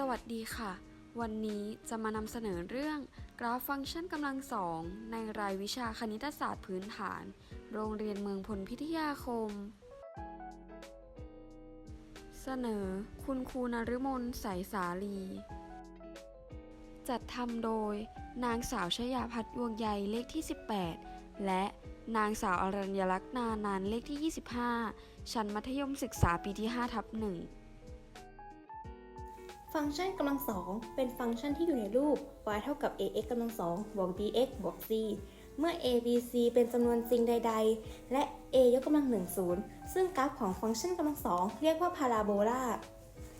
สวัสดีค่ะ วันนี้จะมานำเสนอเรื่องกราฟฟังก์ชันกำลังสองในรายวิชาคณิตศาสตร์พื้นฐาน โรงเรียนเมืองพลพิทยาคม เสนอ คุณครูนฤมลใสสาลี จัดทำโดย นางสาวชยาพัฒน์ยวงใยเลขที่ 18 และนางสาวอรัญญลักษณ์นานานเลขที่ 25 ชั้นมัธยมศึกษาปีที่5ทับหนึ่ง ฟังก์ชันกำลังสองเป็นฟังก์ชันที่อยู่ในรูป y เท่ากับ ax กำลังสองบวก bx บวก c เมื่อ a b c เป็นจำนวนจริงใด ๆ และ a ยกกำลังหนึ่งศูนย์ซึ่งกราฟของฟังก์ชันกำลังสองเรียกว่าพาราโบลา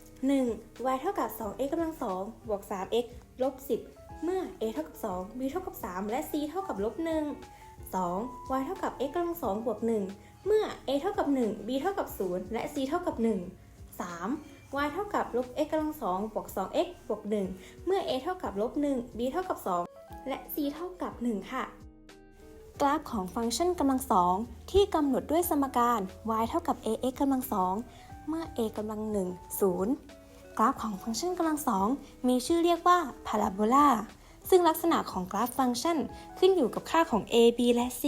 1. y เท่ากับ 2x กำลังสองบวก 3x ลบ 10 เมื่อ a เท่ากับ 2 b เท่ากับ 3 และ c เท่ากับลบ 1 2. y เท่ากับ x กำลังสองบวก 1 เมื่อ a เท่ากับ 1 b เท่ากับ 0 และ c เท่ากับ 1 3. Y เท่ากับลบ x กำลังสองบวก 2x บวก 1 เมื่อ a เท่ากับลบ 1 b เท่ากับ 2 และ c เท่ากับ 1 ค่ะ กราฟของฟังก์ชันกำลังสองที่กำหนดด้วยสมการ y เท่ากับ ax กำลังสองเมื่อ a กำลัง1 0 กราฟของฟังก์ชันกำลังสองมีชื่อเรียกว่าพาราโบลาซึ่งลักษณะของกราฟฟังก์ชันขึ้นอยู่กับค่าของ a b และ c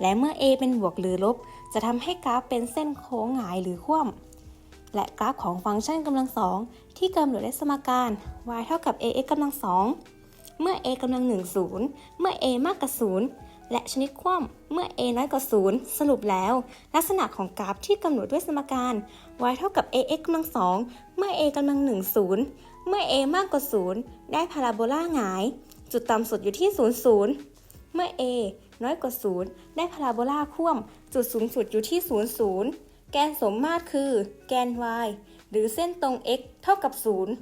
และเมื่อ a เป็นบวกหรือลบ จะทำให้กราฟเป็นเส้นโค้งหงายหรือคว่ำ และกราฟของฟังก์ชันกำลังสองที่กำหนดด้วยสมการ y เท่ากับ ax กำลังสองเมื่อ a กำลัง1 0 เมื่อ a มากกว่า 0 และชนิดคว่ำเมื่อ a น้อยกว่า 0 สรุปแล้ว ลักษณะของกราฟที่กำหนดด้วยสมการ y เท่ากับ ax กำลังสองเมื่อ a กำลัง1 0 เมื่อ a มากกว่า 0 ได้พาราโบลาหงาย จุดต่ำสุดอยู่ที่ 0 0 เมื่อ a น้อยกว่า 0 ได้พาราโบลาคว่ำจุดสูงสุดอยู่ที่ 0 0 แกนสมมาตรคือ แกน y หรือเส้นตรง x เท่ากับ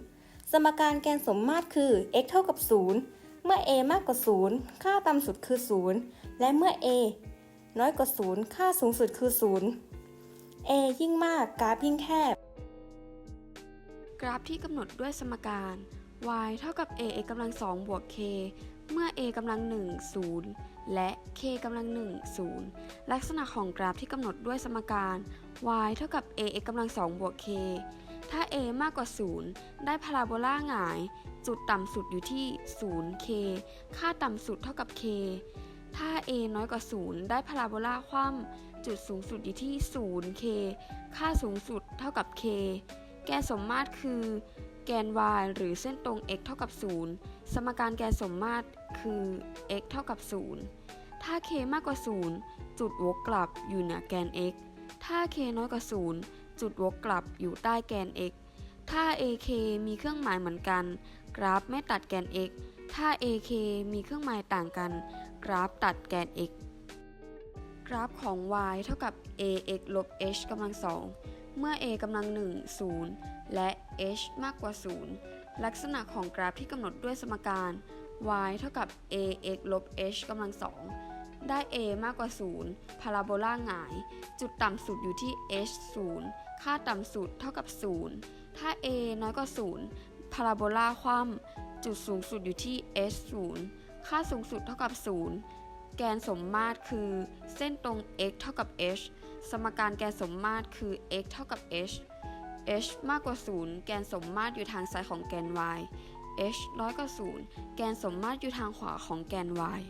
0 สมการแกนสมมาตรคือ x เท่ากับ 0 เมื่อ a มากกว่า 0 ค่าต่ำสุดคือ 0 และเมื่อ a น้อยกว่า 0 ค่าสูงสุดคือ 0 a ยิ่งมากกราฟยิ่งแคบ กราฟที่กำหนดด้วยสมการ y เท่ากับ a x กำลังสองบวก k เมื่อ a กำลัง1 0 และ k กำลัง1 0 ลักษณะของกราฟที่กำหนดด้วยสมการ y เท่ากับ a x กำลังสองบวก k ถ้า a มากกว่า 0 ได้พาราโบลาหงาย จุดต่ำสุดอยู่ที่ 0 k ค่าต่ำสุดเท่ากับ k ถ้า a น้อยกว่า 0 ได้พาราโบลาคว่ำจุดสูงสุดอยู่ที่ 0 k ค่าสูงสุดเท่ากับ k แกนสมมาตรคือ แกน y หรือเส้นตรง x เท่ากับ 0 สมการแกนสมมาตรคือ x เท่ากับ 0 ถ้า k มากกว่า 0 จุดวกกลับอยู่เหนือแกน x ถ้า k น้อยกว่า 0 จุดวกกลับอยู่ใต้แกน x ถ้า ak มีเครื่องหมายเหมือนกัน กราฟไม่ตัดแกน x ถ้า ak มีเครื่องหมายต่างกัน กราฟตัดแกน x ราฟของ y เท่ากับ ax ลบ h กำลังสองเมื่อ a กำลัง 1 0 และ h มากกว่า 0 ลักษณะของกราฟที่กำหนดด้วยสมการ y เท่ากับ ax ลบ h กำลังสองได้ a มากกว่า 0 พาราโบลาหงาย จุดต่ำสุดอยู่ที่ h 0 ค่าต่ำสุดเท่ากับ 0 ถ้า a น้อยกว่า 0 พาราโบลาคว่ำจุดสูงสุดอยู่ที่ h 0 ค่าสูงสุดเท่ากับ 0 แกนสมมาตรคือเส้นตรง x เท่ากับ h สมการแกนสมมาตรคือ x เท่ากับ h h มากกว่า 0 แกนสมมาตรอยู่ทางซ้ายของแกน y h น้อยกว่า 0 แกนสมมาตรอยู่ทางขวาของแกน y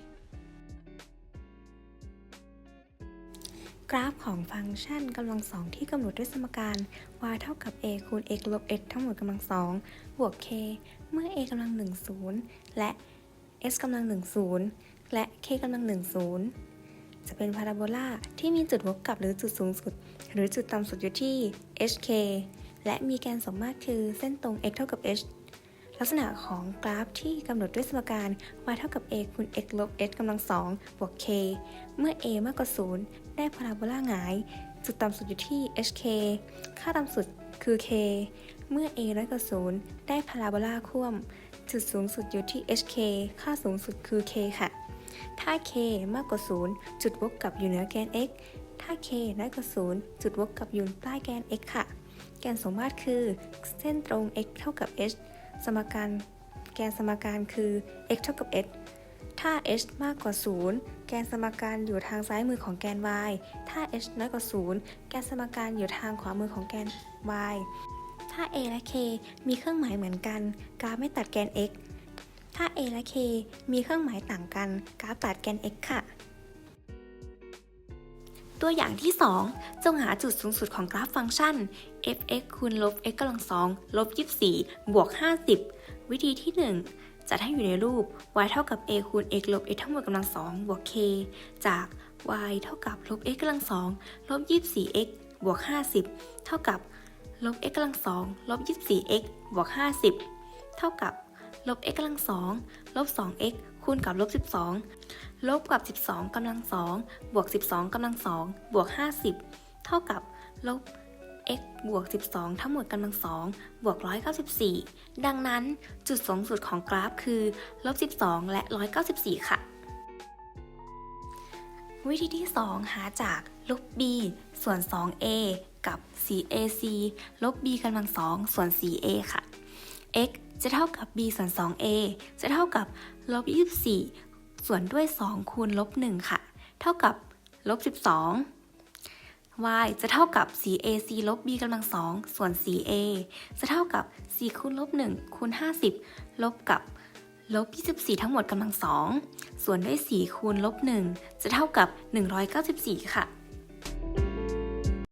กราฟของฟังก์ชันกำลังสองที่กำหนดด้วยสมการ y เท่ากับ a คูณ x ลบ x ทั้งหมดกำลังสองบวก k เมื่อ a กำลัง1 0 และ s กำลัง1 0 และ k กำลัง1 0จะเป็นพาราโบลาที่มีจุดวกกลับหรือจุดสูงสุด หรือจุดต่ำสุดอยู่ที่ hk และมีแกนสมมาตรคือเส้นตรง x เท่ากับ h ลักษณะของกราฟที่กำหนดด้วยสมการ y เท่ากับ a คูณ x ลบ h กำลังสองบวก k เมื่อ a มากกว่า 0 ได้พาราโบลาหงาย จุดต่ำสุดอยู่ที่ hk ค่าต่ำสุดคือ k เมื่อ a น้อยกว่า 0 ได้พาราโบลาคว่ำจุดสูงสุดอยู่ที่ hk ค่าสูงสุดคือ k ค่ะ ถ้า k มากกว่า 0 จุดวกกลับอยู่เหนือแกน x ถ้า k น้อยกว่า 0 จุดวกกลับอยู่ใต้แกน x ค่ะ แกนสมมาตรคือ เส้นตรง x เท่ากับ h สมการแกนสมการคือ x เท่ากับ h ถ้า h มากกว่า 0 แกนสมการอยู่ทางซ้ายมือของแกน y ถ้า h น้อยกว่า 0 แกนสมการอยู่ทางขวามือของแกน y ถ้า a และ k มีเครื่องหมายเหมือนกัน กราฟไม่ตัดแกน x า a และ k มีเครื่องหมายต่างกัน กราฟตัดแกน x ค่ะ ตัวอย่างที่ 2 จงหาจุดสูงสุดของกราฟฟังก์ชัน f(x) คูณลบ x กำลังสองลบ24 บวก 50 วิธีที่ 1 จัดให้อยู่ในรูป y เท่ากับ a คูณ x ลบ x ทั้งหมดกำลังสองบวก k จาก y เท่ากับลบ x กำลังสองลบ 24x บวก 50 เท่ากับลบ x กำลังสองลบ 24x บวก 50 เท่ากับ ลบ x กำลังสองลบ 2x คูณกับลบ 12 ลบกับ 12กำลังสองบวก 12กำลังสองบวก 50 เท่ากับลบ x บวก 12 ทั้งหมดกำลังสองบวก 194 ดังนั้นจุดสูงสุดของกราฟคือลบ 12 และ 194 ค่ะ วิธีที่ 2 หาจากลบ b ส่วน 2a กับ 4ac ลบ b กำลังสองส่วน 4a ค่ะ x จะเท่ากับ b ส่วน 2a จะเท่ากับลบ24 ส่วนด้วย 2 คูณลบ1ค่ะ เท่ากับลบ12 y จะเท่ากับ 4ac ลบ b กำลังสองส่วน 4a จะเท่ากับ 4 คูณลบ1คูณ50 ลบกับลบ24 ทั้งหมดกำลังสองส่วนด้วย 4 คูณลบ1จะเท่ากับ 194 ค่ะ